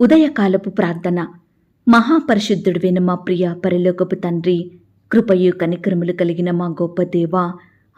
ఉదయకాలపు ప్రార్థన. మహాపరిశుద్ధుడివైన మా ప్రియ పరిలోకపు తండ్రి కృపయు కనికరములు కలిగిన మా గొప్ప దేవ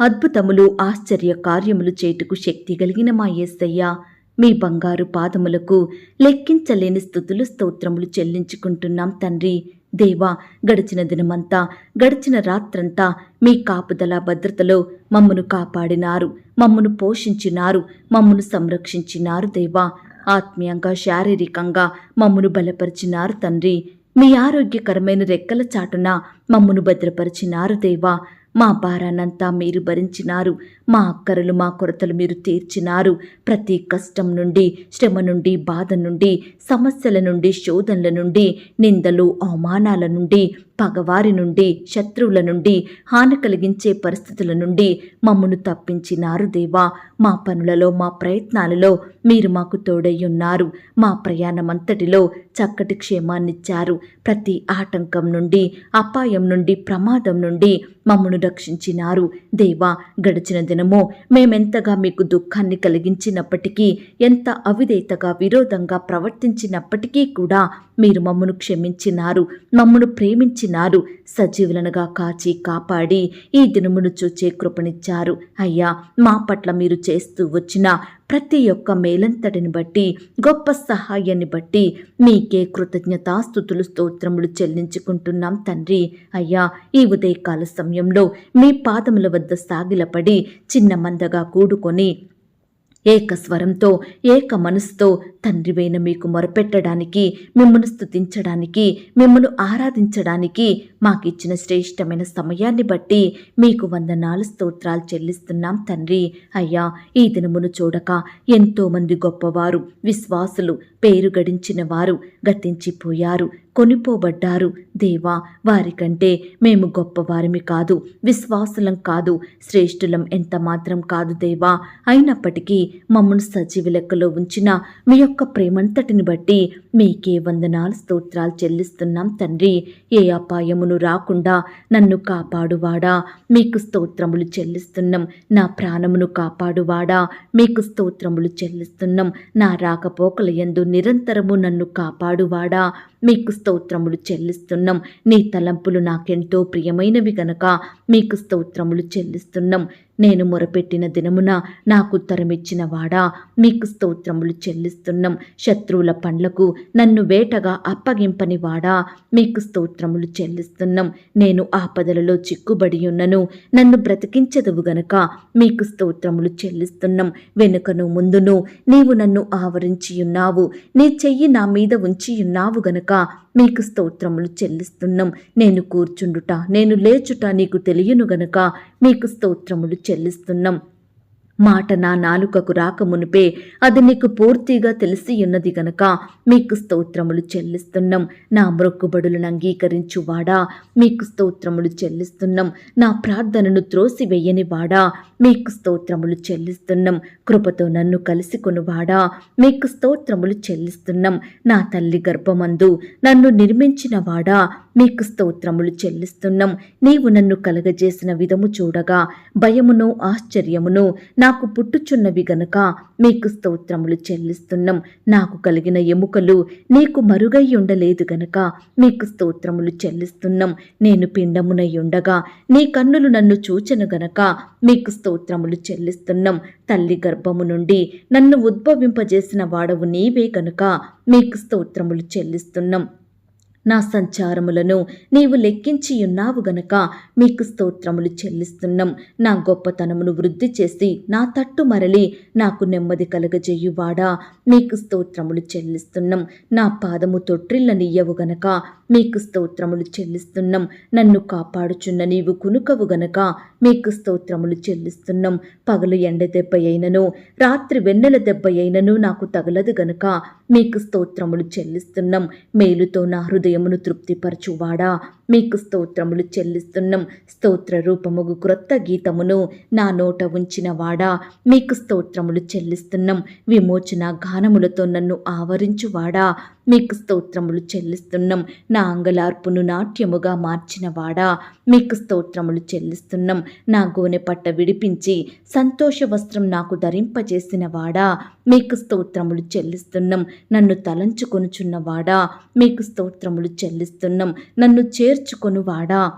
అద్భుతములు ఆశ్చర్య కార్యములు చేటుకు శక్తి కలిగిన మా యేసయ్య మీ బంగారు పాదములకు లెక్కించలేని స్థుతులు స్తోత్రములు చెల్లించుకుంటున్నాం తండ్రి. దేవా గడిచిన దినమంతా గడిచిన రాత్రంతా మీ కాపుదల భద్రతలో మమ్మను కాపాడినారు మమ్మను పోషించినారు మమ్మను సంరక్షించినారు దేవా. ఆత్మీయంగా శారీరకంగా మమ్మను బలపరిచినారు తండ్రి. మీ ఆరోగ్యకరమైన రెక్కల చాటున మమ్మను భద్రపరిచినారు దేవా. మా భారానంతా మీరు భరించినారు. మా అక్కరలు మా కొరతలు మీరు తీర్చినారు. ప్రతి కష్టం నుండి శ్రమ నుండి బాధ నుండి సమస్యల నుండి శోధనల నుండి నిందలు అవమానాల నుండి పగవారి నుండి శత్రువుల నుండి హాని కలిగించే పరిస్థితుల నుండి మమ్మను తప్పించినారు దేవా. మా పనులలో మా ప్రయత్నాలలో మీరు మాకు తోడయ్యున్నారు మా ప్రయాణమంతటిలో చక్కటి క్షేమాన్నిచ్చారు. ప్రతి ఆటంకం నుండి అపాయం నుండి ప్రమాదం నుండి మమ్మను రక్షించినారు. దేవా గడిచిన దినమో మేమెంతగా మీకు దుఃఖాన్ని కలిగించినప్పటికీ ఎంత అవిధేయతగా విరోధంగా ప్రవర్తించినప్పటికీ కూడా మీరు మమ్మను క్షమించినారు మమ్మను ప్రేమించినారు సజీవులనుగా కాచి కాపాడి ఈ దినమును చూచే కృపనిచ్చారు. అయ్యా మా పట్ల మీరు చేస్తూ వచ్చిన ప్రతి ఒక్క మేలంతటిని బట్టి గొప్ప సహాయాన్ని బట్టి మీకే కృతజ్ఞతాస్థుతులు స్తోత్రములు చెల్లించుకుంటున్నాం తండ్రి. అయ్యా ఈ ఉదయకాల సమయంలో మీ పాదముల వద్ద సాగిలపడి చిన్న మందగా కూడుకొని ఏక స్వరంతో ఏక మనసుతో తండ్రివైన మీకు మొరపెట్టడానికి మిమ్మల్ని స్థుతించడానికి మిమ్మల్ని ఆరాధించడానికి మాకిచ్చిన శ్రేష్టమైన సమయాన్ని బట్టి మీకు వందనాలు స్తోత్రాలు చెల్లిస్తున్నాం తండ్రి. అయ్యా ఈ దినమును చూడక ఎంతోమంది గొప్పవారు విశ్వాసులు పేరు గడించిన వారు గతించిపోయారు కొనిపోబడ్డారు. దేవా వారికంటే మేము గొప్పవారిమి కాదు విశ్వాసులం కాదు శ్రేష్ఠులం ఎంత మాత్రం కాదు దేవా. అయినప్పటికీ మమ్మను సజీవ లెక్కలో ఉంచిన మీ యొక్క ప్రేమంతటిని బట్టి మీకే వందనాలు స్తోత్రాలు చెల్లిస్తున్నాం తండ్రి. ఏ అపాయమును రాకుండా నన్ను కాపాడువాడా? మీకు స్తోత్రములు చెల్లిస్తున్నాం. నా ప్రాణమును కాపాడువాడా? మీకు స్తోత్రములు చెల్లిస్తున్నాం. నా రాకపోకల యందు నిరంతరము నన్ను కాపాడువాడా? మీకు స్తోత్రములు చెల్లిస్తున్నాం. నీ తలంపులు నాకెంతో ప్రియమైనవి గనక మీకు స్తోత్రములు చెల్లిస్తున్నాం. నేను మొరపెట్టిన దినమున నాకుత్తరమిచ్చిన వాడా మీకు స్తోత్రములు చెల్లిస్తున్నాం. శత్రువుల పండ్లకు నన్ను వేటగా అప్పగింపని వాడా మీకు స్తోత్రములు చెల్లిస్తున్నాం. నేను ఆపదలలో చిక్కుబడి ఉన్నను నన్ను బ్రతికించదువు గనక మీకు స్తోత్రములు చెల్లిస్తున్నాం. వెనుకను ముందును నీవు నన్ను ఆవరించి ఉన్నావు. నీ చెయ్యి నా మీద ఉంచి ఉన్నావు గనక మీకు స్తోత్రములు చెల్లిస్తున్నాం. నేను కూర్చుండుట నేను లేచుట నీకు తెలియను గనక మీకు స్తోత్రములు చెల్లిస్తున్నాం. మాట నా నాలుకకు రాకమునుపే అది నీకు పూర్తిగా తెలిసి ఉన్నది గనక మీకు స్తోత్రములు చెల్లిస్తున్నాం. నా మొక్కుబడులను అంగీకరించు వాడా మీకు స్తోత్రములు చెల్లిస్తున్నాం. నా ప్రార్థనను త్రోసివేయని వాడా? మీకు స్తోత్రములు చెల్లిస్తున్నాం. కృపతో నన్ను కలిసికొనువాడా మీకు స్తోత్రములు చెల్లిస్తున్నాం. నా తల్లి గర్భమందు నన్ను నిర్మించిన వాడా? మీకు స్తోత్రములు చెల్లిస్తున్నాం. నీవు నన్ను కలగజేసిన విధము చూడగా భయమును ఆశ్చర్యమును నాకు పుట్టుచున్నవి గనుక మీకు స్తోత్రములు చెల్లిస్తున్నాం. నాకు కలిగిన ఎముకలు నీకు మరుగై ఉండలేదు గనుక మీకు స్తోత్రములు చెల్లిస్తున్నాం. నేను పిండమునై ఉండగా నీ కన్నులు నన్ను చూచను గనక మీకు స్తోత్రములు చెల్లిస్తున్నాం. తల్లి గర్భము నుండి నన్ను ఉద్భవింపజేసిన వాడవు నీవే గనుక మీకు స్తోత్రములు చెల్లిస్తున్నాం. నా సంచారములను నీవు లెక్కించియున్నావు గనక మీకు స్తోత్రములు చెల్లిస్తున్నాం. నా గొప్పతనమును వృద్ధి చేసి నా తట్టు మరలి నాకు నెమ్మది కలగజేయువాడా. మీకు స్తోత్రములు చెల్లిస్తున్నాం. నా పాదము తొట్టిల్లనియ్యవు గనక మీకు స్తోత్రములు చెల్లిస్తున్నాం. నన్ను కాపాడుచున్న నీవు కునుకవు గనక మీకు స్తోత్రములు చెల్లిస్తున్నాం. పగలు ఎండ దెబ్బ అయినను రాత్రి వెన్నెల దెబ్బ అయినను నాకు తగలదు గనక మీకు స్తోత్రములు చెల్లిస్తున్నాం. మేలుతో నా హృదయమును తృప్తిపరచువాడా? మీకు స్తోత్రములు చెల్లిస్తున్నాం. స్తోత్ర రూపముగు క్రొత్త గీతమును నా నోట ఉంచిన వాడా? మీకు స్తోత్రములు చెల్లిస్తున్నాం. విమోచన గానములతో నన్ను ఆవరించువాడా? మీకు స్తోత్రములు చెల్లిస్తున్నాం. నా అంగలార్పును నాట్యముగా మార్చినవాడా? మీకు స్తోత్రములు చెల్లిస్తున్నాం. నా గోనె పట్ట విడిపించి సంతోష వస్త్రం నాకు ధరింపజేసిన వాడా మీకు స్తోత్రములు చెల్లిస్తున్నాం. నన్ను తలంచుకొనుచున్నవాడా? మీకు స్తోత్రములు చెల్లిస్తున్నాం. నన్ను చేర్చుకొనువాడా?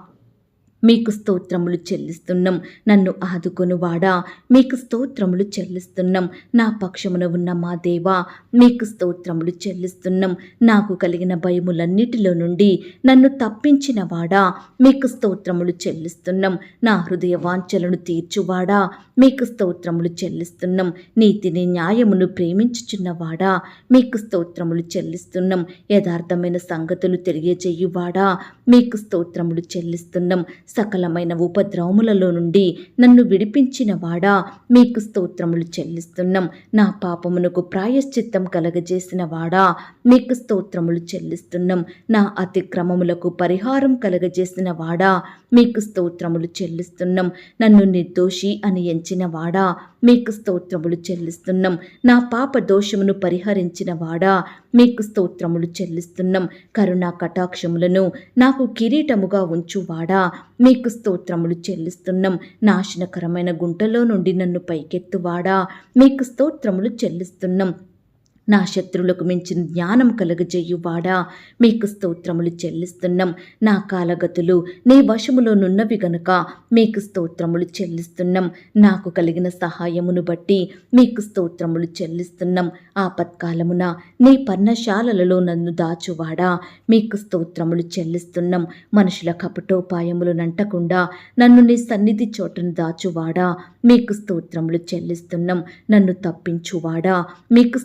మీకు స్తోత్రములు చెల్లిస్తున్నాం. నన్ను ఆదుకొనువాడా? మీకు స్తోత్రములు చెల్లిస్తున్నాం. నా పక్షమున ఉన్న మా దేవా మీకు స్తోత్రములు చెల్లిస్తున్నాం. నాకు కలిగిన భయములన్నిటిలో నుండి నన్ను తప్పించిన వాడా? మీకు స్తోత్రములు చెల్లిస్తున్నాం. నా హృదయ వాంఛలను తీర్చువాడా? మీకు స్తోత్రములు చెల్లిస్తున్నాం. నీతిని న్యాయమును ప్రేమించుచున్నవాడా మీకు స్తోత్రములు చెల్లిస్తున్నాం. యథార్థమైన సంగతులు తెలియజేయువాడా? మీకు స్తోత్రములు చెల్లిస్తున్నాం. సకలమైన ఉపద్రవములలో నుండి నన్ను విడిపించిన వాడా? మీకు స్తోత్రములు చెల్లిస్తున్నాం. నా పాపమునకు ప్రాయశ్చిత్తం కలగజేసిన వాడా? మీకు స్తోత్రములు చెల్లిస్తున్నాం. నా అతిక్రమములకు పరిహారం కలగజేసిన వాడా? మీకు స్తోత్రములు చెల్లిస్తున్నాం. నన్ను నిర్దోషి అని ఎంచిన వాడా? మీకు స్తోత్రములు చెల్లిస్తున్నాం. నా పాప దోషమును పరిహరించిన వాడా? మీకు స్తోత్రములు చెల్లిస్తున్నాం. కరుణా కటాక్షములను నాకు కిరీటముగా ఉంచువాడా మీకు స్తోత్రములు చెల్లిస్తున్నాం. నాశనకరమైన గుంటలో నుండి నన్ను పైకెత్తువాడా మీకు స్తోత్రములు చెల్లిస్తున్నాం. నా శత్రువులకు మించిన జ్ఞానం కలుగజేయువాడా? మీకు స్తోత్రములు చెల్లిస్తున్నాం. నా కాలగతులు నీ వశములోనున్నవి గనుక మీకు స్తోత్రములు చెల్లిస్తున్నాం. నాకు కలిగిన సహాయమును బట్టి మీకు స్తోత్రములు చెల్లిస్తున్నాం. ఆపత్కాలమున నీ పర్ణశాలలలో నన్ను దాచువాడా? మీకు స్తోత్రములు చెల్లిస్తున్నాం. మనుషుల కపటోపాయములు నంటకుండా నన్ను నీ సన్నిధి చోటను దాచువాడా? మీకు స్తోత్రములు చెల్లిస్తున్నాం. నన్ను తప్పించువాడా? మీకు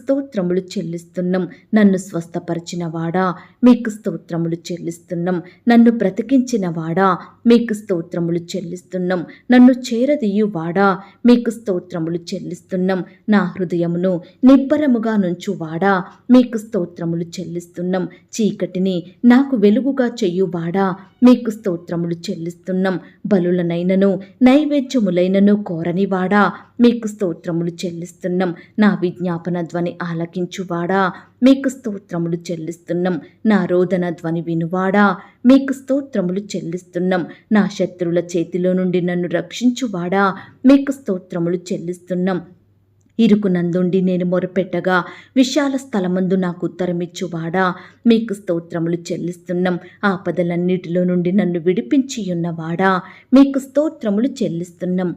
స్తోత్రములు చెల్లిస్తున్నాం. నన్ను స్వస్థపరిచిన వాడా మీకు స్తోత్రములు చెల్లిస్తున్నాం. నన్ను బ్రతికించిన వాడా మీకు స్తోత్రములు చెల్లిస్తున్నాం. నన్ను చేరదీయు వాడా మీకు స్తోత్రములు చెల్లిస్తున్నాం. నా హృదయమును నిబ్బరముగా నుంచు వాడా మీకు స్తోత్రములు చెల్లిస్తున్నాం. చీకటిని నాకు వెలుగుగా చెయ్యువాడా మీకు స్తోత్రములు చెల్లిస్తున్నాం. బలులనైనను నైవేద్యములైనను కోరనివాడా? మీకు స్తోత్రములు చెల్లిస్తున్నాం. నా విజ్ఞాపన ధ్వని ఆలకించువాడా? మీకు స్తోత్రములు చెల్లిస్తున్నాం. నా రోదన ధ్వని వినువాడా? మీకు స్తోత్రములు చెల్లిస్తున్నాం. నా శత్రువుల చేతిలో నుండి నన్ను రక్షించువాడా? మీకు స్తోత్రములు చెల్లిస్తున్నాం. ఇరుకునందుండి నేను మొరపెట్టగా విశాల స్థలమందు నాకు ఉత్తరమిచ్చువాడా? మీకు స్తోత్రములు చెల్లిస్తున్నాం. ఆపదలన్నిటిలో నుండి నన్ను విడిపించి ఉన్నవాడా మీకు స్తోత్రములు చెల్లిస్తున్నాం.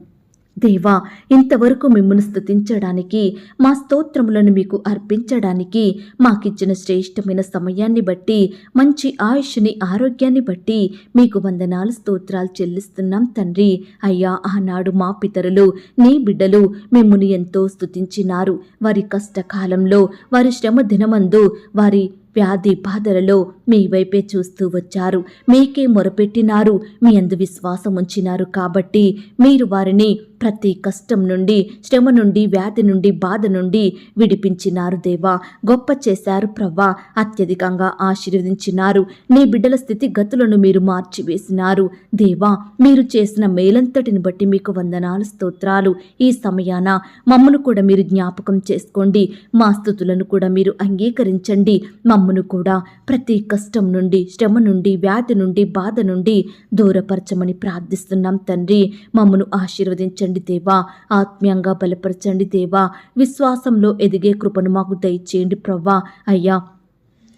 దేవా ఇంతవరకు మిమ్మల్ని స్థుతించడానికి మా స్తోత్రములను మీకు అర్పించడానికి మాకిచ్చిన శ్రేష్టమైన సమయాన్ని బట్టి మంచి ఆయుష్ని ఆరోగ్యాన్ని బట్టి మీకు వందనాలు స్తోత్రాలు చెల్లిస్తున్నాం తండ్రి. అయ్యా ఆనాడు మా పితరులు నీ బిడ్డలు మిమ్మల్ని ఎంతో స్తుతించినారు. వారి కష్టకాలంలో వారి శ్రమ దినమందు వారి వ్యాధి బాధలలో మీ వైపే చూస్తూ వచ్చారు. మీకే మొరపెట్టినారు మీ అందు విశ్వాసం ఉంచినారు కాబట్టి మీరు వారిని ప్రతి కష్టం నుండి శ్రమ నుండి వ్యాధి నుండి బాధ నుండి విడిపించినారు దేవా. గొప్ప చేశారు ప్రవ్వా. అత్యధికంగా ఆశీర్వదించినారు. నీ బిడ్డల స్థితి గతులను మీరు మార్చివేసినారు. దేవా మీరు చేసిన మేలంతటిని బట్టి మీకు వందనాలు స్తోత్రాలు. ఈ సమయాన మమ్మను కూడా మీరు జ్ఞాపకం చేసుకోండి. మా స్థుతులను కూడా మీరు అంగీకరించండి. మమ్మను కూడా ప్రతి కష్టం నుండి శ్రమ నుండి వ్యాధి నుండి బాధ నుండి దూరపరచమని ప్రార్థిస్తున్నాం తండ్రి. మమ్మను ఆశీర్వదించండి. దేవా. ఆత్మీయంగా బలపరచండి దేవా. విశ్వాసంలో ఎదిగే కృపను మాకు దయచేయండి ప్రవ్వా. అయ్యా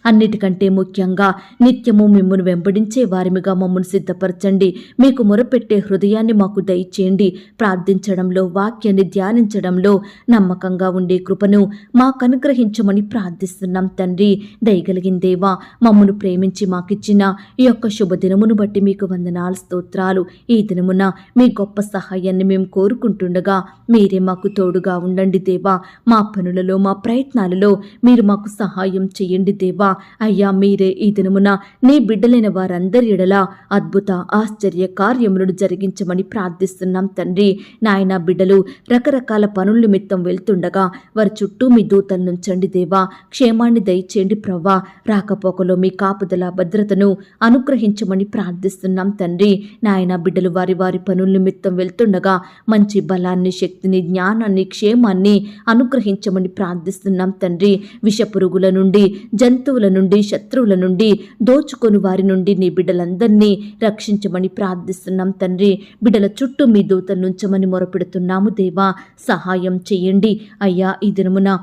అన్నిటికంటే ముఖ్యంగా నిత్యము మిమ్మల్ని వెంబడించే వారిమిగా మమ్మల్ని సిద్ధపరచండి. మీకు మొరపెట్టే హృదయాన్ని మాకు దయచేయండి. ప్రార్థించడంలో వాక్యాన్ని ధ్యానించడంలో నమ్మకంగా ఉండే కృపను మాకు అనుగ్రహించమని ప్రార్థిస్తున్నాం తండ్రి. దయగలిగిందేవా మమ్మను ప్రేమించి మాకిచ్చిన ఈ యొక్క శుభదినమును బట్టి మీకు వందనాలు స్తోత్రాలు. ఈ దినమున మీ గొప్ప సహాయాన్ని మేము కోరుకుంటుండగా మీరే మాకు తోడుగా ఉండండి దేవా. మా పనులలో మా ప్రయత్నాలలో మీరు మాకు సహాయం చేయండి దేవా. అయ్యా మీరే ఈ దినమున నీ బిడ్డలైన వారందరి ఎడల అద్భుత ఆశ్చర్య కార్యములను జరిగించమని ప్రార్థిస్తున్నాం తండ్రి. నాయన బిడ్డలు రకరకాల పనుల నిమిత్తం వెళ్తుండగా వారి చుట్టూ మీ దూతలు నుంచండి దేవా క్షేమాన్ని దయచేయండి ప్రవ్వా. రాకపోకలో మీ కాపుదల భద్రతను అనుగ్రహించమని ప్రార్థిస్తున్నాం తండ్రి. నాయన బిడ్డలు వారి వారి పనుల నిమిత్తం వెళ్తుండగా మంచి బలాన్ని శక్తిని జ్ఞానాన్ని క్షేమాన్ని అనుగ్రహించమని ప్రార్థిస్తున్నాం తండ్రి. విషపురుగుల నుండి జంతువుల శత్రువుల నుండి శత్రువుల నుండి దోచుకొని వారి నుండి నీ బిడ్డలందరినీ రక్షించమని ప్రార్థిస్తున్నాం తండ్రి. బిడ్డల చుట్టూ మీ దూతలు నుంచమని మొరపెడుతున్నాము దేవా. సహాయం చేయండి. అయ్యా ఈ దినమున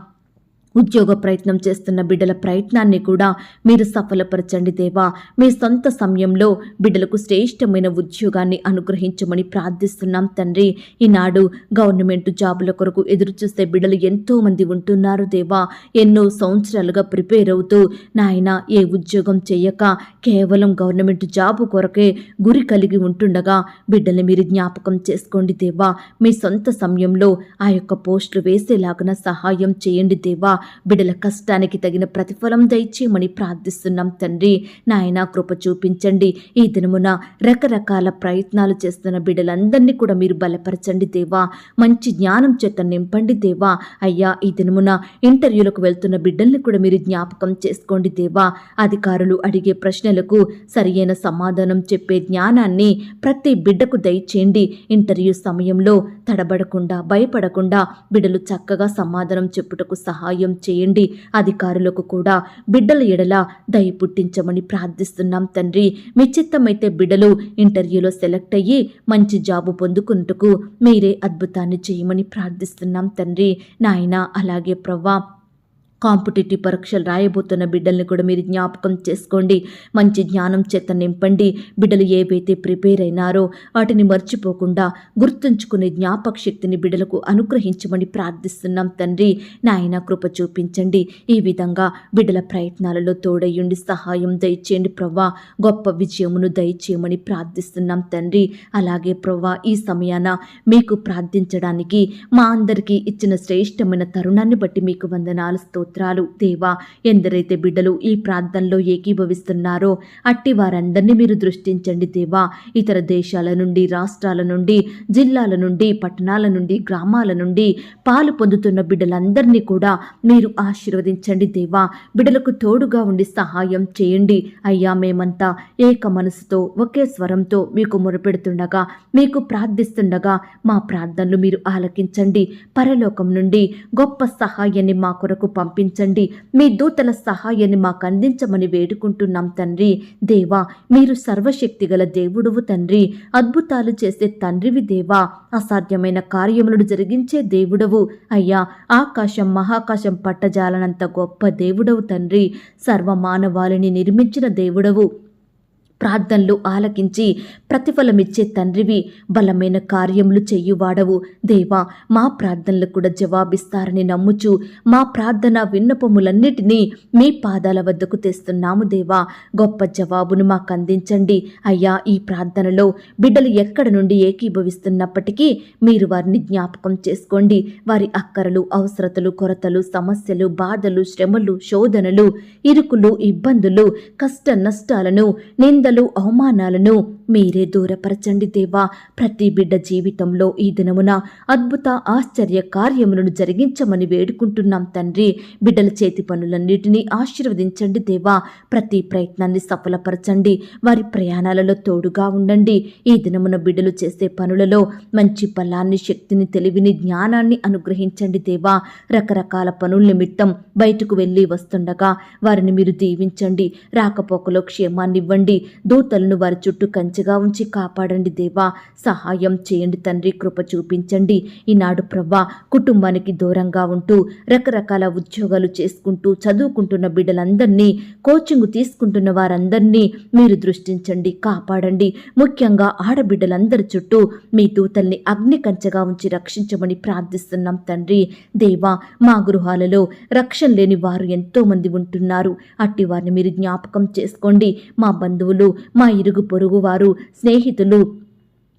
ఉద్యోగ ప్రయత్నం చేస్తున్న బిడ్డల ప్రయత్నాన్ని కూడా మీరు సఫలపరచండి దేవా. మీ సొంత సమయంలో బిడ్డలకు శ్రేష్టమైన ఉద్యోగాన్ని అనుగ్రహించమని ప్రార్థిస్తున్నాం తండ్రి. ఈనాడు గవర్నమెంట్ జాబుల కొరకు ఎదురు చూసే బిడ్డలు ఎంతో మంది ఉంటున్నారు దేవా. ఎన్నో సంవత్సరాలుగా ప్రిపేర్ అవుతూ నాయన ఏ ఉద్యోగం చేయక కేవలం గవర్నమెంట్ జాబు కొరకే గురి కలిగి ఉంటుండగా బిడ్డల్ని మీరు జ్ఞాపకం చేసుకోండి దేవా. మీ సొంత సమయంలో ఆ యొక్క పోస్టులు వేసేలాగన సహాయం చేయండి దేవా. బిడ్డల కష్టానికి తగిన ప్రతిఫలం దయచేయమని ప్రార్థిస్తున్నాం తండ్రి. నాయన కృప చూపించండి. ఈ దినమున రకరకాల ప్రయత్నాలు చేస్తున్న బిడ్డలందరినీ కూడా మీరు బలపరచండి దేవా. మంచి జ్ఞానం చేత నింపండి దేవా. అయ్యా ఈ దినమున ఇంటర్వ్యూలకు వెళ్తున్న బిడ్డల్ని కూడా మీరు జ్ఞాపకం చేసుకోండి దేవా. అధికారులు అడిగే ప్రశ్నలకు సరియైన సమాధానం చెప్పే జ్ఞానాన్ని ప్రతి బిడ్డకు దయచేయండి. ఇంటర్వ్యూ సమయంలో తడబడకుండా భయపడకుండా బిడ్డలు చక్కగా సమాధానం చెప్పుటకు సహాయం చేయండి. అధికారులకు కూడా బిడ్డల ఎడల దయ పుట్టించమని ప్రార్థిస్తున్నాం తండ్రి. మీ చిత్తమైతే బిడ్డలు ఇంటర్వ్యూలో సెలెక్ట్ అయ్యి మంచి జాబు పొందుకున్నట్టుకు మీరే అద్భుతాన్ని చేయమని ప్రార్థిస్తున్నాం తండ్రి. నాయన అలాగే ప్రవ్వా కాంపిటేటివ్ పరీక్షలు రాయబోతున్న బిడ్డల్ని కూడా మీరు జ్ఞాపకం చేసుకోండి. మంచి జ్ఞానం చేత నింపండి. బిడ్డలు ఏవైతే ప్రిపేర్ అయినారో వాటిని మర్చిపోకుండా గుర్తుంచుకునే జ్ఞాపక శక్తిని బిడ్డలకు అనుగ్రహించమని ప్రార్థిస్తున్నాం తండ్రి. నాయన కృప చూపించండి. ఈ విధంగా బిడ్డల ప్రయత్నాలలో తోడయ్యుండి సహాయం దయచేయండి ప్రవ్వా. గొప్ప విజయమును దయచేయమని ప్రార్థిస్తున్నాం తండ్రి. అలాగే ప్రవ్వా ఈ సమయాన మీకు ప్రార్థించడానికి మా అందరికీ ఇచ్చిన శ్రేష్టమైన తరుణాన్ని బట్టి మీకు వందనాలు స్తోత్రాలు దేవా ఎందరైతే బిడ్డలు ఈ ప్రాంతంలో ఏకీభవిస్తున్నారో అట్టి వారందరినీ మీరు దృష్టించండి దేవా. ఇతర దేశాల నుండి రాష్ట్రాల నుండి జిల్లాల నుండి పట్టణాల నుండి గ్రామాల నుండి పాలు పొందుతున్న బిడ్డలందరినీ కూడా మీరు ఆశీర్వదించండి దేవా. బిడ్డలకు తోడుగా ఉండి సహాయం చేయండి. అయ్యా మేమంతా ఏక మనసుతో ఒకే స్వరంతో మీకు మొరపెడుతుండగా మీకు ప్రార్థిస్తుండగా మా ప్రార్థనలు మీరు ఆలకించండి. పరలోకం నుండి గొప్ప సహాయాన్ని మా కొరకు పంపి పంపించండి మీ దూతల సహాయాన్ని మాకు అందించమని వేడుకుంటున్నాం తండ్రి. దేవా మీరు సర్వశక్తి గల దేవుడువు తండ్రి. అద్భుతాలు చేసే తండ్రివి దేవా. అసాధ్యమైన కార్యములను జరిగించే దేవుడవు. అయ్యా ఆకాశం మహాకాశం పట్టజాలనంత గొప్ప దేవుడవు తండ్రి. సర్వమానవాళిని నిర్మించిన దేవుడవు. ప్రార్థనలు ఆలకించి ప్రతిఫలమిచ్చే తండ్రివి బలమైన కార్యములు చేయువాడవు. దేవా మా ప్రార్థనలు కూడా జవాబిస్తారని నమ్ముచు మా ప్రార్థన విన్నపములన్నిటినీ మీ పాదాల వద్దకు తెస్తున్నాము దేవా. గొప్ప జవాబును మాకు అందించండి అయ్యా ఈ ప్రార్థనలో బిడ్డలు ఎక్కడ నుండి ఏకీభవిస్తున్నప్పటికీ మీరు వారిని జ్ఞాపకం చేసుకోండి. వారి అక్కరలు అవసరతలు కొరతలు సమస్యలు బాధలు శ్రమలు శోధనలు ఇరుకులు ఇబ్బందులు కష్ట నష్టాలను నిందలు అవమానాలను మీరే దూరపరచండి దేవా. ప్రతి బిడ్డ జీవితంలో ఈ దినమున అద్భుత ఆశ్చర్య కార్యములను జరిగించమని వేడుకుంటున్నాం తండ్రి. బిడ్డల చేతి పనులన్నిటినీ ఆశీర్వదించండి దేవా. ప్రతి ప్రయత్నాన్ని సఫలపరచండి. వారి ప్రయాణాలలో తోడుగా ఉండండి. ఈ దినమున బిడ్డలు చేసే పనులలో మంచి ఫలాన్ని శక్తిని తెలివిని జ్ఞానాన్ని అనుగ్రహించండి దేవా. రకరకాల పనుల నిమిత్తం బయటకు వెళ్ళి వస్తుండగా వారిని మీరు దీవించండి. రాకపోకలో క్షేమాన్ని ఇవ్వండి దూతలను వారి చుట్టూ కంచెగా ఉంచి కాపాడండి దేవా. సహాయం చేయండి తండ్రి కృప చూపించండి. ఈనాడు ప్రవ్వా కుటుంబానికి దూరంగా ఉంటూ రకరకాల ఉద్యోగాలు చేసుకుంటూ చదువుకుంటున్న బిడ్డలందరినీ కోచింగ్ తీసుకుంటున్న వారందరినీ మీరు దృష్టించండి కాపాడండి. ముఖ్యంగా ఆడబిడ్డలందరి చుట్టూ మీ దూతల్ని అగ్ని కంచెగా ఉంచి రక్షించమని ప్రార్థిస్తున్నాం తండ్రి. దేవా మా గృహాలలో రక్షణ లేని వారు ఎంతో మంది ఉంటున్నారు. అట్టి వారిని మీరు జ్ఞాపకం చేసుకోండి. మా బంధువులు మా ఇరుగు పొరుగు వారు స్నేహితులు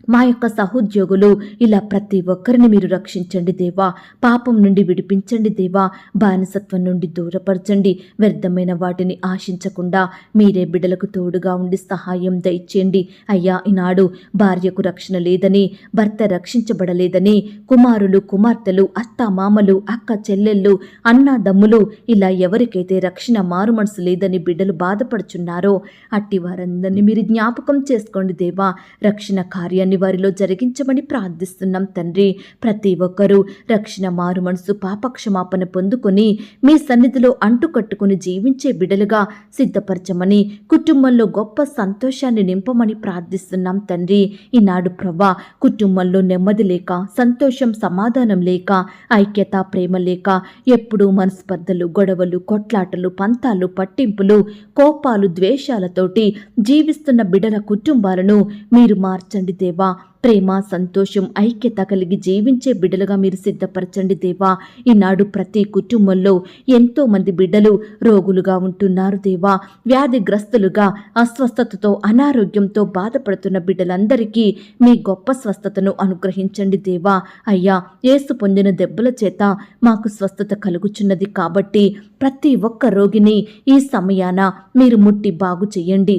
మా యొక్క సహోద్యోగులు ఇలా ప్రతి ఒక్కరిని మీరు రక్షించండి దేవా. పాపం నుండి విడిపించండి దేవా. బానిసత్వం నుండి దూరపరచండి. వ్యర్థమైన వాటిని ఆశించకుండా మీరే బిడ్డలకు తోడుగా ఉండి సహాయం దయచేయండి. అయ్యా ఈనాడు భార్యకు రక్షణ లేదని భర్త రక్షించబడలేదని కుమారులు కుమార్తెలు అత్త మామలు అక్క చెల్లెళ్ళు అన్నాదమ్ములు ఇలా ఎవరికైతే రక్షణ మారు మనసు లేదని బిడ్డలు బాధపడుచున్నారో అట్టి వారందరినీ మీరు జ్ఞాపకం చేసుకోండి దేవా. రక్షణ కార్యాన్ని లేని వారిలో జరిగించమని ప్రార్థిస్తున్నాం తండ్రి. ప్రతి ఒక్కరూ రక్షణ మారు మనసు పాపక్షమాపణ పొందుకొని మీ సన్నిధిలో అంటుకట్టుకుని జీవించే బిడలుగా సిద్ధపరచమని కుటుంబంలో గొప్ప సంతోషాన్ని నింపమని ప్రార్థిస్తున్నాం తండ్రి. ఈనాడు ప్రభా కుటుంబంలో నెమ్మది లేక సంతోషం సమాధానం లేక ఐక్యత ప్రేమ లేక ఎప్పుడూ మనస్పర్ధలు గొడవలు కొట్లాటలు పంతాలు పట్టింపులు కోపాలు ద్వేషాలతోటి జీవిస్తున్న బిడల కుటుంబాలను మీరు మార్చండి దేవా. ప్రేమ సంతోషం ఐక్యత కలిగి జీవించే బిడ్డలుగా మీరు సిద్ధపరచండి దేవా. ఈనాడు ప్రతి కుటుంబంలో ఎంతో మంది బిడ్డలు రోగులుగా ఉంటున్నారు దేవా. వ్యాధిగ్రస్తులుగా అస్వస్థతతో అనారోగ్యంతో బాధపడుతున్న బిడ్డలందరికీ మీ గొప్ప స్వస్థతను అనుగ్రహించండి దేవా. అయ్యా ఏసు పొందిన దెబ్బల చేత మాకు స్వస్థత కలుగుచున్నది కాబట్టి ప్రతి ఒక్క రోగిని ఈ సమయాన మీరు ముట్టి బాగు చేయండి.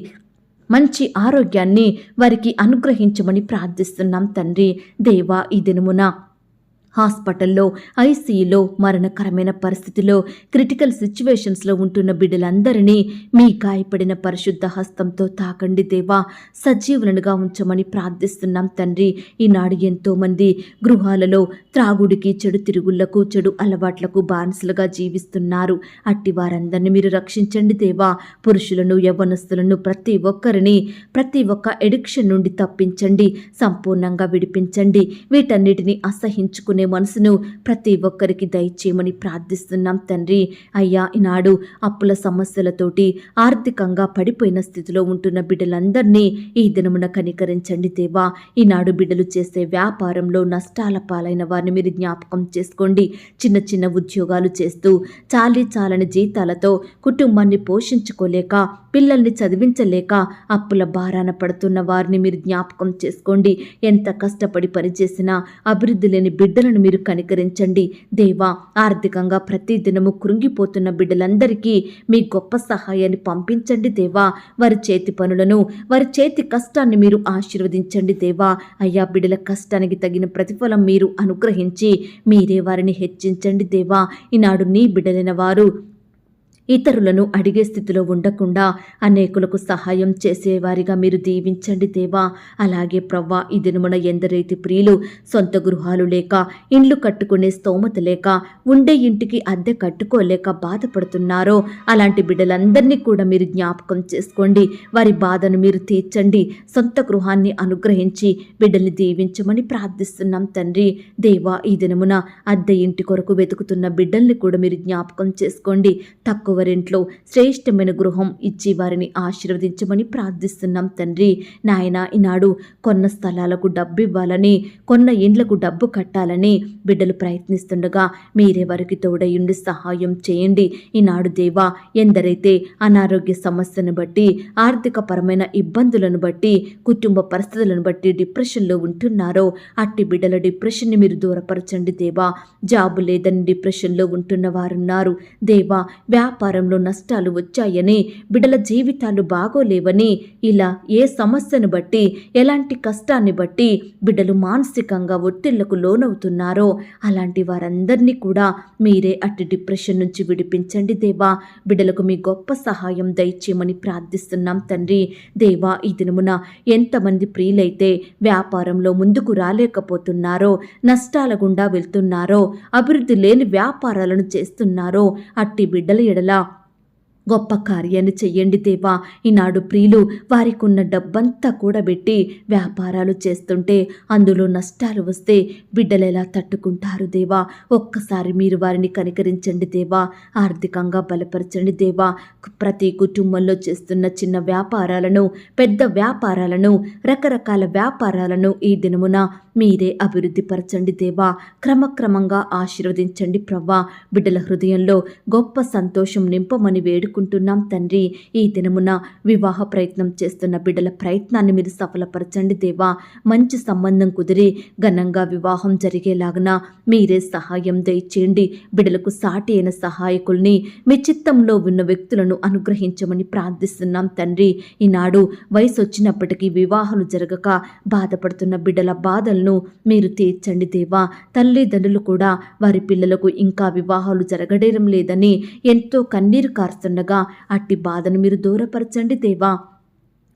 మంచి ఆరోగ్యాన్ని వారికి అనుగ్రహించమని ప్రార్థిస్తున్నాం తండ్రి. దేవా ఈ దినమున హాస్పిటల్లో ఐసీయూలో మరణకరమైన పరిస్థితిలో క్రిటికల్ సిచ్యువేషన్స్లో ఉంటున్న బిడ్డలందరినీ మీ గాయపడిన పరిశుద్ధ హస్తంతో తాకండి దేవా. సజీవులనుగా ఉంచమని ప్రార్థిస్తున్నాం తండ్రి. ఈనాడు ఎంతోమంది గృహాలలో త్రాగుడికి చెడు తిరుగుళ్ళకు చెడు అలవాట్లకు బానిసలుగా జీవిస్తున్నారు. అట్టి వారందరినీ మీరు రక్షించండి దేవా. పురుషులను యవ్వనస్తులను ప్రతి ఒక్కరిని ప్రతి ఒక్క ఎడిక్షన్ నుండి తప్పించండి సంపూర్ణంగా విడిపించండి. వీటన్నిటిని అసహించుకునే మనసును ప్రతి ఒక్కరికి దయచేయమని ప్రార్థిస్తున్నాం తండ్రి. అయ్యా ఈనాడు అప్పుల సమస్యలతోటి ఆర్థికంగా పడిపోయిన స్థితిలో ఉంటున్న బిడ్డలందరినీ ఈ దినమున కనికరించండి దేవా. ఈనాడు బిడ్డలు చేసే వ్యాపారంలో నష్టాల పాలైన వారిని మీరు జ్ఞాపకం చేసుకోండి. చిన్న చిన్న ఉద్యోగాలు చేస్తూ చాలీ చాలని జీతాలతో కుటుంబాన్ని పోషించుకోలేక పిల్లల్ని చదివించలేక అప్పుల భారాన పడుతున్న వారిని మీరు జ్ఞాపకం చేసుకోండి. ఎంత కష్టపడి పనిచేసినా అభివృద్ధి లేని బిడ్డలను మీరు కనికరించండి. దేవా ఆర్థికంగా ప్రతి దినము కృంగిపోతున్న బిడ్డలందరికీ మీ గొప్ప సహాయాన్ని పంపించండి దేవా. వారి చేతి పనులను వారి చేతి కష్టాన్ని మీరు ఆశీర్వదించండి దేవా. అయ్యా బిడ్డల కష్టానికి తగిన ప్రతిఫలం మీరు అనుగ్రహించి మీరే వారిని హెచ్చించండి దేవా. ఈనాడు నీ బిడ్డలైన వారు ఇతరులను అడిగే స్థితిలో ఉండకుండా అనేకులకు సహాయం చేసేవారిగా మీరు దీవించండి దేవా. అలాగే ప్రవ్వా ఈ దినమున ఎందరైతే ప్రియులు సొంత గృహాలు లేక ఇండ్లు కట్టుకునే స్తోమత లేక ఉండే ఇంటికి అద్దె కట్టుకోలేక బాధపడుతున్నారో అలాంటి బిడ్డలందరినీ కూడా మీరు జ్ఞాపకం చేసుకోండి. వారి బాధను మీరు తీర్చండి. సొంత గృహాన్ని అనుగ్రహించి బిడ్డల్ని దీవించమని ప్రార్థిస్తున్నాం తండ్రి. దేవా ఈ దినమున అద్దె ఇంటి కొరకు వెతుకుతున్న బిడ్డల్ని కూడా మీరు జ్ఞాపకం చేసుకోండి. తక్కువ రెంట్లో శ్రేష్టమైన గృహం ఇచ్చి వారిని ఆశీర్వదించమని ప్రార్థిస్తున్నాం తండ్రి. నాయన ఈనాడు కొన్న స్థలాలకు డబ్బు ఇవ్వాలని కొన్న ఇండ్లకు డబ్బు కట్టాలని బిడ్డలు ప్రయత్నిస్తుండగా మీరే వారికి తోడయుండి సహాయం చేయండి. ఈనాడు దేవా ఎందరైతే అనారోగ్య సమస్యను బట్టి ఆర్థిక పరమైన ఇబ్బందులను బట్టి కుటుంబ పరిస్థితులను బట్టి డిప్రెషన్లో ఉంటున్నారో అట్టి బిడ్డల డిప్రెషన్ని మీరు దూరపరచండి దేవా. జాబు లేదని డిప్రెషన్లో ఉంటున్న వారున్నారు. దేవా వ్యాపారంలో నష్టాలు వచ్చాయని బిడ్డల జీవితాలు బాగోలేవని ఇలా ఏ సమస్యను బట్టి ఎలాంటి కష్టాన్ని బట్టి బిడ్డలు మానసికంగా ఒత్తిళ్ళకు లోనవుతున్నారో అలాంటి వారందరినీ కూడా మీరే అట్టి డిప్రెషన్ నుంచి విడిపించండి దేవా. బిడ్డలకు మీ గొప్ప సహాయం దయచేయమని ప్రార్థిస్తున్నాం తండ్రి. దేవా ఈ దినమున ఎంతమంది ప్రియులైతే వ్యాపారంలో ముందుకు రాలేకపోతున్నారో నష్టాల గుండా వెళ్తున్నారో అభివృద్ధి లేని వ్యాపారాలను చేస్తున్నారో అట్టి బిడ్డల ఎడల గొప్ప కార్యాన్ని చెయ్యండి దేవా. ఈనాడు ప్రియులు వారికి ఉన్న డబ్బంతా కూడబెట్టి వ్యాపారాలు చేస్తుంటే అందులో నష్టాలు వస్తే బిడ్డలు ఎలా తట్టుకుంటారు దేవా? ఒక్కసారి మీరు వారిని కనికరించండి దేవా. ఆర్థికంగా బలపరచండి దేవా. ప్రతి కుటుంబంలో చేస్తున్న చిన్న వ్యాపారాలను పెద్ద వ్యాపారాలను రకరకాల వ్యాపారాలను ఈ దినమున మీరే అభివృద్ధి పరచండి దేవా. క్రమక్రమంగా ఆశీర్వదించండి ప్రవ్వా. బిడ్డల హృదయంలో గొప్ప సంతోషం నింపమని వేడుకుంటున్నాం తండ్రి. ఈ దినమున వివాహ ప్రయత్నం చేస్తున్న బిడ్డల ప్రయత్నాన్ని మీరు సఫలపరచండి దేవా. మంచి సంబంధం కుదిరి ఘనంగా వివాహం జరిగేలాగున మీరే సహాయం దయచేయండి. బిడ్డలకు సాటి అయిన సహాయకుల్ని మీ చిత్తంలో ఉన్న వ్యక్తులను అనుగ్రహించమని ప్రార్థిస్తున్నాం తండ్రి. ఈనాడు వయసు వచ్చినప్పటికీ వివాహాలు జరగక బాధపడుతున్న బిడ్డల బాధలను మీరు తీర్చండి దేవా. తల్లిదండ్రులు కూడా వారి పిల్లలకు ఇంకా వివాహాలు జరగడం లేదని ఎంతో కన్నీరు కారుస్తుండగా అట్టి బాధను మీరు దూరపరచండి దేవా.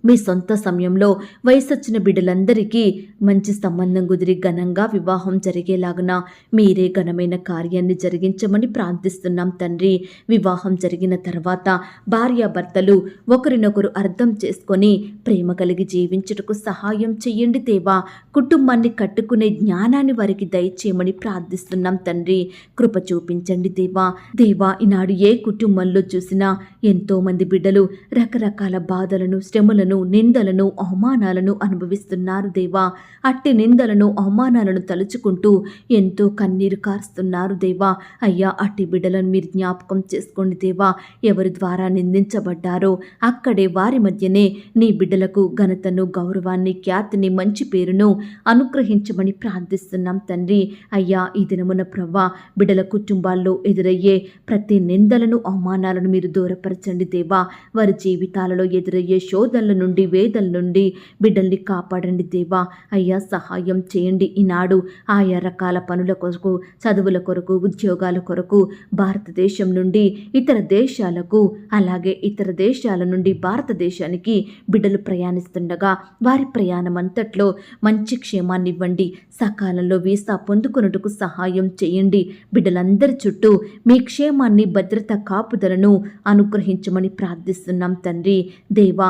మీ సొంత సమయంలో వయసొచ్చిన బిడ్డలందరికీ మంచి సంబంధం కుదిరి ఘనంగా వివాహం జరిగేలాగున మీరే ఘనమైన కార్యాన్ని జరిగించమని ప్రార్థిస్తున్నాం తండ్రి. వివాహం జరిగిన తర్వాత భార్యాభర్తలు ఒకరినొకరు అర్థం చేసుకొని ప్రేమ కలిగి జీవించుటకు సహాయం చెయ్యండి దేవా. కుటుంబాన్ని కట్టుకునే జ్ఞానాన్ని వారికి దయచేయమని ప్రార్థిస్తున్నాం తండ్రి. కృప చూపించండి దేవా. దేవా ఈనాడు ఏ కుటుంబంలో చూసినా ఎంతోమంది బిడ్డలు రకరకాల బాధలను శ్రమలను నిందలను అవమానాలను అనుభవిస్తున్నారు దేవా. అట్టి నిందలను అవమానాలను తలుచుకుంటూ ఎంతో కన్నీరు కారుస్తున్నారు దేవా. అయ్యా అట్టి బిడ్డలను మీరు జ్ఞాపకం చేసుకోండి దేవా. ఎవరి ద్వారా నిందించబడ్డారో అక్కడే వారి మధ్యనే నీ బిడ్డలకు ఘనతను గౌరవాన్ని ఖ్యాతిని మంచి పేరును అనుగ్రహించమని ప్రార్థిస్తున్నాం తండ్రి. అయ్యా ఈ దినమున ప్రవ్వా బిడ్డల కుటుంబాల్లో ఎదురయ్యే ప్రతి నిందలను అవమానాలను మీరు దూరపరచండి దేవా. వారి జీవితాలలో ఎదురయ్యే శోధనలను నుండి వేదల నుండి. బిడ్డల్ని కాపాడండి దేవా. అయ్యా సహాయం చేయండి ఈనాడు. ఆయా రకాల పనుల కొరకు చదువుల కొరకు ఉద్యోగాల కొరకు భారతదేశం నుండి ఇతర దేశాలకు అలాగే ఇతర దేశాల నుండి భారతదేశానికి బిడ్డలు ప్రయాణిస్తుండగా వారి ప్రయాణం అంతట్లో మంచి క్షేమాన్ని ఇవ్వండి సకాలంలో వీసా పొందుకొనుటకు సహాయం చేయండి. బిడ్డలందరి చుట్టూ మీ క్షేమాన్ని భద్రత కాపుదలను అనుగ్రహించమని ప్రార్థిస్తున్నాం తండ్రి. దేవా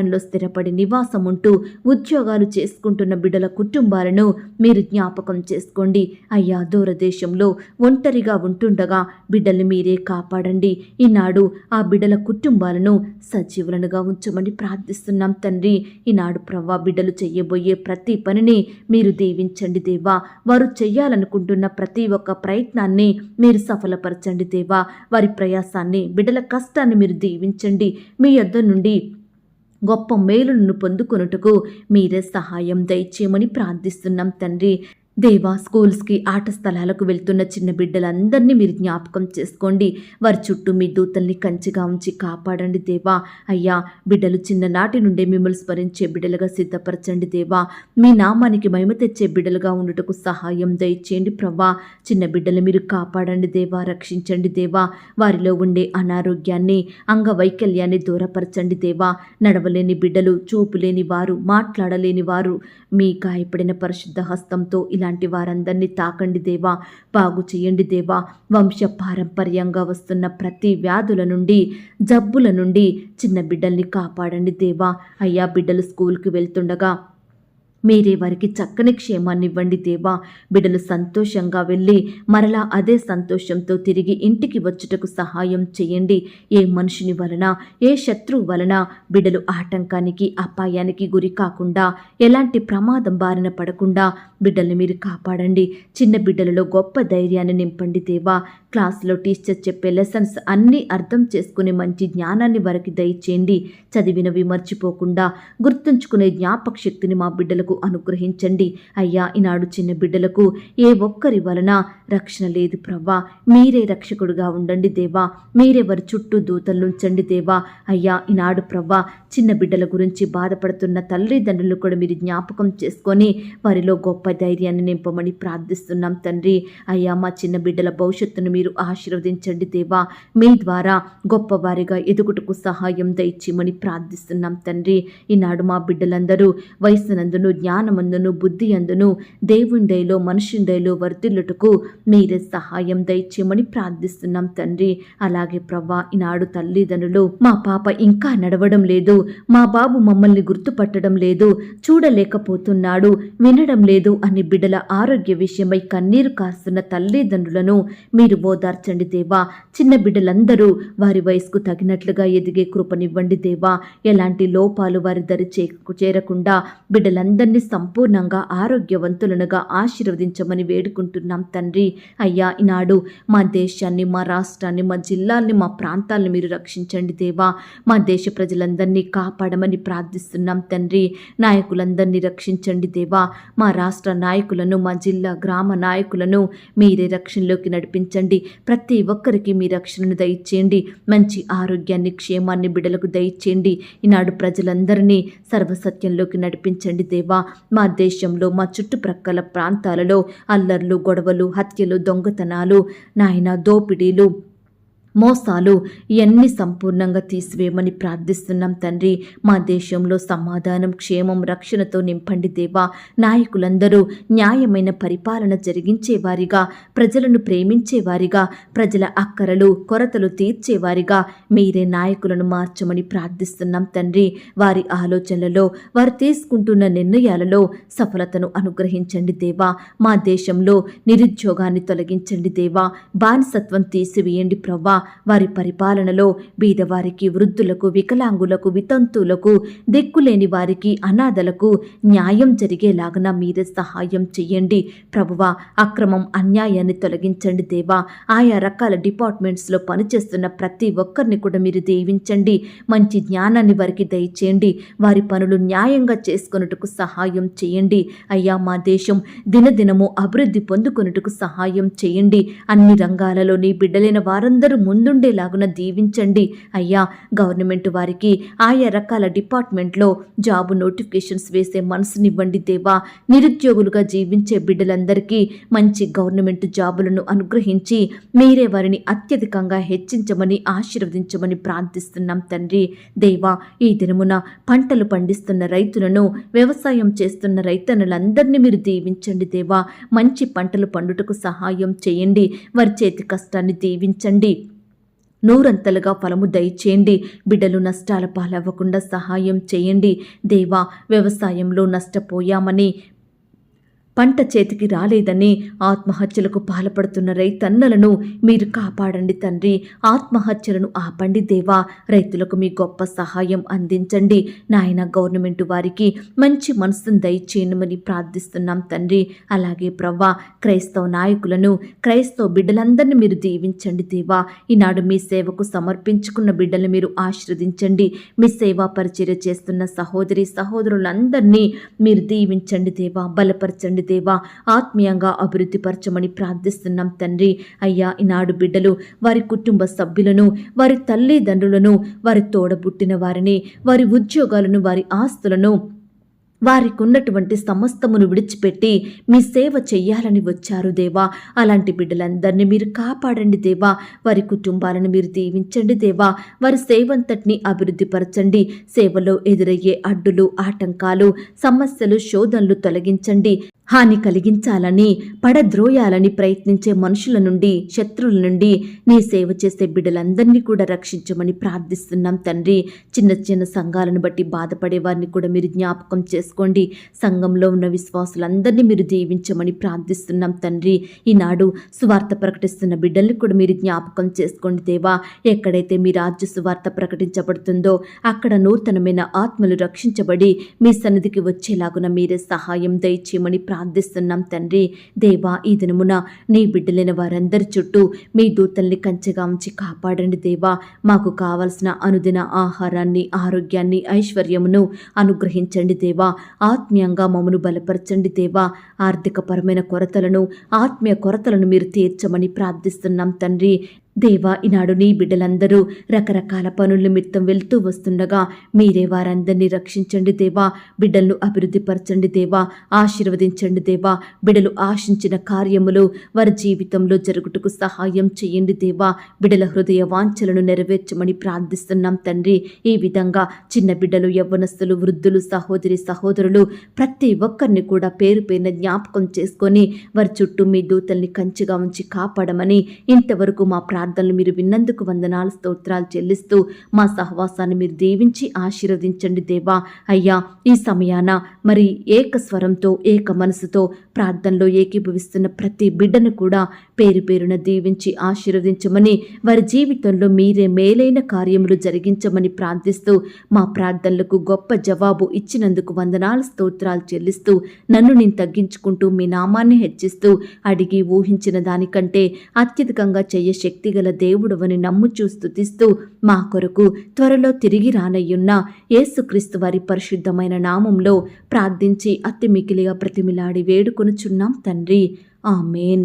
ఫారంలో స్థిరపడి నివాసం ఉంటూ ఉద్యోగాలు చేసుకుంటున్న బిడ్డల కుటుంబాలను మీరు జ్ఞాపకం చేసుకోండి. అయ్యా దూరదేశంలో ఒంటరిగా ఉంటుండగా బిడ్డల్ని మీరే కాపాడండి. ఈనాడు ఆ బిడ్డల కుటుంబాలను సజీవులనుగా ఉంచమని ప్రార్థిస్తున్నాం తండ్రి. ఈనాడు ప్రవ్వా బిడ్డలు చెయ్యబోయే ప్రతి పనిని మీరు దీవించండి దేవా. వారు చేయాలనుకుంటున్న ప్రతి ఒక్క ప్రయత్నాన్ని మీరు సఫలపరచండి దేవా. వారి ప్రయాసాన్ని బిడ్డల కష్టాన్ని మీరు దీవించండి. మీ యొద్ద నుండి గొప్ప మేలులను పొందుకొనుటకు మీరే సహాయం దయచేయమని ప్రార్థిస్తున్నాం తండ్రి. దేవా స్కూల్స్కి ఆట స్థలాలకు వెళ్తున్న చిన్న బిడ్డలందరినీ మీరు జ్ఞాపకం చేసుకోండి. వారి చుట్టూ మీ దూతల్ని కంచిగా ఉంచి కాపాడండి దేవా. అయ్యా బిడ్డలు చిన్ననాటి నుండే మిమ్మల్ని స్మరించే బిడ్డలుగా సిద్ధపరచండి దేవా. మీ నామానికి మహిమ తెచ్చే బిడ్డలుగా ఉండుటకు సహాయం దయచేయండి ప్రవ్వా. చిన్న బిడ్డలు మీరు కాపాడండి దేవా రక్షించండి దేవా. వారిలో ఉండే అనారోగ్యాన్ని అంగవైకల్యాన్ని దూరపరచండి దేవా. నడవలేని బిడ్డలు చూపు లేని వారు మాట్లాడలేని వారు మీ గాయపడిన పరిశుద్ధ హస్తంతో ఇలాంటి వారందరినీ తాకండి దేవా బాగు చేయండి దేవా. వంశ పారంపర్యంగా వస్తున్న ప్రతి వ్యాధుల నుండి జబ్బుల నుండి చిన్న బిడ్డల్ని కాపాడండి దేవా. అయ్యా బిడ్డలు స్కూల్కి వెళ్తుండగా మీరే వారికి చక్కని క్షేమాన్ని ఇవ్వండి దేవా. బిడ్డలు సంతోషంగా వెళ్ళి మరలా అదే సంతోషంతో తిరిగి ఇంటికి వచ్చుటకు సహాయం చేయండి. ఏ మనుషుని వలన ఏ శత్రువు వలన బిడ్డలు ఆటంకానికి అపాయానికి గురి కాకుండా ఎలాంటి ప్రమాదం బారిన పడకుండా బిడ్డల్ని మీరు కాపాడండి. చిన్న బిడ్డలలో గొప్ప ధైర్యాన్ని నింపండి దేవా. క్లాస్లో టీచర్ చెప్పే లెసన్స్ అన్నీ అర్థం చేసుకునే మంచి జ్ఞానాన్ని వారికి దయచేయండి. చదివినవి మర్చిపోకుండా గుర్తుంచుకునే జ్ఞాపక శక్తిని మా బిడ్డలకు అనుగ్రహించండి. అయ్యా ఈనాడు చిన్న బిడ్డలకు ఏ ఒక్కరి వలన రక్షణ లేదు ప్రవ్వా. మీరే రక్షకుడుగా ఉండండి దేవా. మీరే వారి చుట్టూ దూతలు ఉంచండి దేవా. అయ్యా ఈనాడు ప్రవ్వా చిన్న బిడ్డల గురించి బాధపడుతున్న తల్లిదండ్రులు కూడా మీరు జ్ఞాపకం చేసుకొని వారిలో గొప్ప ధైర్యాన్ని నింపమని ప్రార్థిస్తున్నాం తండ్రి. అయ్యా మా చిన్న బిడ్డల భవిష్యత్తును మీరు ఆశీర్వదించండి దేవా. మీ ద్వారా గొప్పవారిగా ఎదుగుటకు సహాయం దయచేయమని ప్రార్థిస్తున్నాం తండ్రి. ఈనాడు మా బిడ్డలందరూ వయసునందును జ్ఞానమందును బుద్ధి అందును దేవుండైలో మనుషుండైలో వర్ధిల్లుటకు మీరే సహాయం దయచేయమని ప్రార్థిస్తున్నాం తండ్రి. అలాగే ప్రవ్వా ఈనాడు తల్లిదండ్రులు మా పాప ఇంకా నడవడం లేదు మా బాబు మమ్మల్ని గుర్తుపట్టడం లేదు చూడలేకపోతున్నాడు వినడం లేదు అని బిడ్డల ఆరోగ్య విషయమై కన్నీరు కాస్తున్న తల్లిదండ్రులను మీరు ఓదార్చండి దేవా. చిన్న బిడ్డలందరూ వారి వయసుకు తగినట్లుగా ఎదిగే కృపనివ్వండి దేవా. ఎలాంటి లోపాలు వారి దరి చేరకుండా బిడ్డలందరినీ సంపూర్ణంగా ఆరోగ్యవంతులనుగా ఆశీర్వదించమని వేడుకుంటున్నాం తండ్రి. అయ్యా ఈనాడు మా దేశాన్ని మా రాష్ట్రాన్ని మా జిల్లాల్ని మా ప్రాంతాలను మీరు రక్షించండి దేవా. మా దేశ ప్రజలందరినీ కాపాడమని ప్రార్థిస్తున్నాం తండ్రి. నాయకులందరినీ రక్షించండి దేవా. మా రాష్ట్ర నాయకులను మా జిల్లా గ్రామ నాయకులను మీరే రక్షణలోకి నడిపించండి. ప్రతి ఒక్కరికి మీ రక్షణను దయచేయండి. మంచి ఆరోగ్యాన్ని క్షేమాన్ని బిడలకు దయచేయండి. ఈనాడు ప్రజలందరినీ సర్వసత్యంలోకి నడిపించండి దేవా. మా దేశంలో మా చుట్టుప్రక్కల ప్రాంతాలలో అల్లర్లు గొడవలు హత్యలు దొంగతనాలు నాయన దోపిడీలు మోసాలు ఇవన్నీ సంపూర్ణంగా తీసివేయమని ప్రార్థిస్తున్నాం తండ్రి. మా దేశంలో సమాధానం క్షేమం రక్షణతో నింపండి దేవా. నాయకులందరూ న్యాయమైన పరిపాలన జరిగించేవారిగా ప్రజలను ప్రేమించేవారిగా ప్రజల అక్కరలు కొరతలు తీర్చేవారిగా మీరే నాయకులను మార్చమని ప్రార్థిస్తున్నాం తండ్రి. వారి ఆలోచనలలో వారు తీసుకుంటున్న నిర్ణయాలలో సఫలతను అనుగ్రహించండి దేవా. మా దేశంలో నిరుద్యోగాన్ని తొలగించండి దేవా. బానిసత్వం తీసివేయండి ప్రవ్వా. వారి పరిపాలనలో బీదవారికి వృద్ధులకు వికలాంగులకు వితంతువులకు దిక్కులేని వారికి అనాథలకు న్యాయం జరిగేలాగన మీరే సహాయం చెయ్యండి ప్రభువ అక్రమం అన్యాయాన్ని తొలగించండి దేవా. ఆయా రకాల డిపార్ట్మెంట్స్లో పనిచేస్తున్న ప్రతి ఒక్కరిని కూడా మీరు దీవించండి. మంచి జ్ఞానాన్ని వారికి దయచేయండి. వారి పనులు న్యాయంగా చేసుకొనుటకు సహాయం చేయండి. అయ్యా మా దేశం దినదినము అభివృద్ధి పొందుకున్నట్టుకు సహాయం చేయండి. అన్ని రంగాలలో నీ బిడ్డలైన వారందరూ ముందుండేలాగున దీవించండి. అయ్యా గవర్నమెంట్ వారికి ఆయా రకాల డిపార్ట్మెంట్లో జాబు నోటిఫికేషన్స్ వేసే మనసునివ్వండి దేవా. నిరుద్యోగులుగా జీవించే బిడ్డలందరికీ మంచి గవర్నమెంట్ జాబులను అనుగ్రహించి మీరే వారిని అత్యధికంగా హెచ్చించమని ఆశీర్వదించమని ప్రార్థిస్తున్నాం తండ్రి. దేవా ఈ దినమున పంటలు పండిస్తున్న రైతులను వ్యవసాయం చేస్తున్న రైతన్నులందరినీ మీరు దీవించండి దేవా. మంచి పంటలు పండుటకు సహాయం చేయండి. వారి చేతి కష్టాన్ని దీవించండి. నూరంతలుగా ఫలము దయచేయండి. బిడ్డలు నష్టాల పాలవ్వకుండా సహాయం చేయండి. దేవా వ్యవసాయంలో నష్టపోయామని పంట చేతికి రాలేదని ఆత్మహత్యలకు పాల్పడుతున్న రైతన్నలను మీరు కాపాడండి తండ్రి. ఆత్మహత్యలను ఆపండి దేవా. రైతులకు మీ గొప్ప సహాయం అందించండి. నాయన గవర్నమెంట్ వారికి మంచి మనసును దయచేయమని ప్రార్థిస్తున్నాం తండ్రి. అలాగే ప్రవ్వా క్రైస్తవ నాయకులను క్రైస్తవ బిడ్డలందరినీ మీరు దీవించండి దేవా. ఈనాడు మీ సేవకు సమర్పించుకున్న బిడ్డలను మీరు ఆశీర్వదించండి. మీ సేవా పరిచర్య చేస్తున్న సహోదరి సహోదరులందరినీ మీరు దీవించండి దేవా. బలపరచండి దేవా. ఆత్మీయంగా అభివృద్ధిపరచమని ప్రార్థిస్తున్నాం తండ్రి. అయ్యా ఈనాడు బిడ్డలు వారి కుటుంబ సభ్యులను వారి తల్లిదండ్రులను వారి తోడబుట్టిన వారిని వారి ఉద్యోగాలను వారి ఆస్తులను వారికి ఉన్నటువంటి సమస్తమును విడిచిపెట్టి మీ సేవ చెయ్యాలని వచ్చారు దేవా. అలాంటి బిడ్డలందరినీ మీరు కాపాడండి దేవా. వారి కుటుంబాలను మీరు దీవించండి దేవా. వారి సేవంతటిని అభివృద్ధిపరచండి సేవలో ఎదురయ్యే అడ్డులు ఆటంకాలు సమస్యలు శోధనలు తొలగించండి. హాని కలిగించాలని పడద్రోయాలని ప్రయత్నించే మనుషుల నుండి శత్రువుల నుండి నీ సేవ చేసే బిడ్డలందరినీ కూడా రక్షించమని ప్రార్థిస్తున్నాం తండ్రి. చిన్న చిన్న సంఘాలను బట్టి బాధపడే వారిని కూడా మీరు జ్ఞాపకం చేసుకోండి. సంఘంలో ఉన్న విశ్వాసులందరినీ మీరు దీవించమని ప్రార్థిస్తున్నాం తండ్రి. ఈనాడు సువార్త ప్రకటిస్తున్న బిడ్డల్ని కూడా మీరు జ్ఞాపకం చేసుకోండి దేవా. ఎక్కడైతే మీ రాజ్య సువార్త ప్రకటించబడుతుందో అక్కడ నూతనమైన ఆత్మలు రక్షించబడి మీ సన్నిధికి వచ్చేలాగున మీరే సహాయం దయచేయమని ప్రార్థిస్తున్నాం తండ్రి. దేవా ఈ దినమున నీ బిడ్డలైన వారందరి చుట్టూ మీ దూతల్ని కంచెగా ఉంచి కాపాడండి దేవా. మాకు కావలసిన అనుదిన ఆహారాన్ని ఆరోగ్యాన్ని ఐశ్వర్యమును అనుగ్రహించండి దేవా. ఆత్మీయంగా మమ్మను బలపరచండి దేవా. ఆర్థికపరమైన కొరతలను ఆత్మీయ కొరతలను మీరు తీర్చమని ప్రార్థిస్తున్నాం తండ్రి. దేవా ఈనాడు నీ బిడ్డలందరూ రకరకాల పనుల నిమిత్తం వెళ్తూ వస్తుండగా మీరే వారందరినీ రక్షించండి దేవా బిడ్డలను అభివృద్ధిపరచండి దేవా ఆశీర్వదించండి దేవా బిడ్డలు ఆశించిన కార్యములు వారి జీవితంలో జరుగుటకు సహాయం చేయండి దేవా బిడ్డల హృదయ వాంఛలను నెరవేర్చమని ప్రార్థిస్తున్నాం తండ్రి. ఈ విధంగా చిన్న బిడ్డలు యవ్వనస్తులు వృద్ధులు సహోదరి సహోదరులు ప్రతి ఒక్కరిని కూడా పేరు పేరున జ్ఞాపకం చేసుకొని వారి చుట్టూ మీ దూతల్ని కంచిగా ఉంచి కాపాడమని ఇంతవరకు మా ప్రార్థన ప్రార్థనలు మీరు విన్నందుకు వందనాలు స్తోత్రాలు చెల్లిస్తూ మా సహవాసాన్ని మీరు దీవించి ఆశీర్వదించండి దేవా. అయ్యా ఈ సమయాన మరి ఏక స్వరంతో ఏక మనసుతో ప్రార్థనలో ఏకీభవిస్తున్న ప్రతి బిడ్డను కూడా పేరు పేరున దీవించి ఆశీర్వదించమని వారి జీవితంలో మీరే మేలైన కార్యములు జరిగించమని ప్రార్థిస్తూ మా ప్రార్థనలకు గొప్ప జవాబు ఇచ్చినందుకు వందనాలు స్తోత్రాలు చెల్లిస్తూ నన్ను నేను తగ్గించుకుంటూ మీ నామాన్ని హెచ్చిస్తూ అడిగి ఊహించిన దానికంటే అత్యధికంగా చెయ్య శక్తిగల దేవుడవని నమ్ముచూ స్థుతిస్తూ మా కొరకు త్వరలో తిరిగి రానయ్యున్న యేసుక్రీస్తు వారి పరిశుద్ధమైన నామంలో ప్రార్థించి అతి మికిలిగా ప్రతిమిలాడి వేడుకొనుచున్నాం తండ్రి. ఆమెన్.